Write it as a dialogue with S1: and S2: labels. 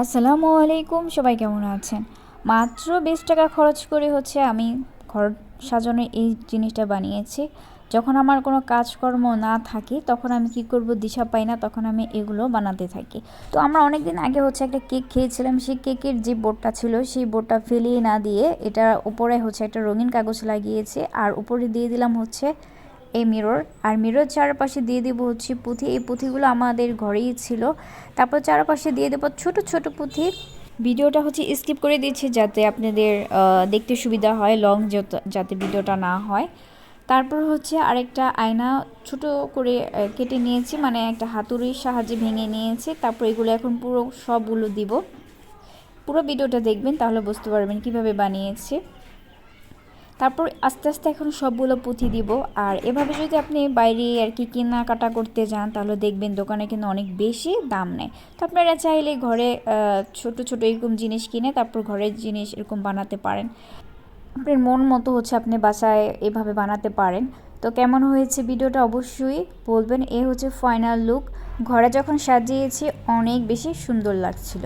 S1: আসসালামু আলাইকুম, সবাই কেমন আছেন? মাত্র বিশ টাকা খরচ করে হচ্ছে আমি ঘর সাজানোর এই জিনিসটা বানিয়েছি। যখন আমার কোনো কাজকর্ম না থাকে, তখন আমি কি করব দিশা পাই না, তখন আমি এগুলো বানাতে থাকি। তো আমরা অনেক দিন আগে হচ্ছে একটা কেক খেয়েছিলাম, সেই কেকের যে বোর্ডটা ছিল, সেই বোর্ডটা ফেলিয়ে না দিয়ে এটা উপরে হচ্ছে একটা রঙিন কাগজ লাগিয়েছে, আর উপরে দিয়ে দিলাম হচ্ছে এই মিরর আর মিরর চারপাশে দিয়ে দেব হচ্ছে পুঁথি। এই পুঁথিগুলো আমাদের ঘরেই ছিল। তারপর চারপাশে দিয়ে দেবো ছোট ছোট পুঁথি। ভিডিওটা হচ্ছে স্কিপ করে দিচ্ছি যাতে আপনাদের দেখতে সুবিধা হয় লং যাতে ভিডিওটা না হয়। তারপর হচ্ছে আরেকটা আয়না ছোট করে কেটে নিয়েছি। মানে একটা হাতুড়ির সাহায্যে ভেঙে নিয়েছি। তারপর এগুলো এখন পুরো সবগুলো দিব। পুরো ভিডিওটা দেখবেন, তাহলে বুঝতে পারবেন কীভাবে বানিয়েছি। তারপর আস্তে আস্তে এখন সবগুলো পুঁথি দিব। আর এভাবে যদি আপনি বাইরে আর কি কেনাকাটা করতে যান, তাহলে দেখবেন দোকানে কিন্তু অনেক বেশি দাম নেয়। তো আপনারা চাইলে ঘরে ছোট ছোট এরকম জিনিস কিনে তারপর ঘরের জিনিস এরকম বানাতে পারেন। আপনার মন মতো হচ্ছে আপনি বাসায় এভাবে বানাতে পারেন। তো কেমন হয়েছে ভিডিওটা অবশ্যই বলবেন। এ হচ্ছে ফাইনাল লুক ঘরে যখন সাজিয়েছি, অনেক বেশি সুন্দর লাগছিল।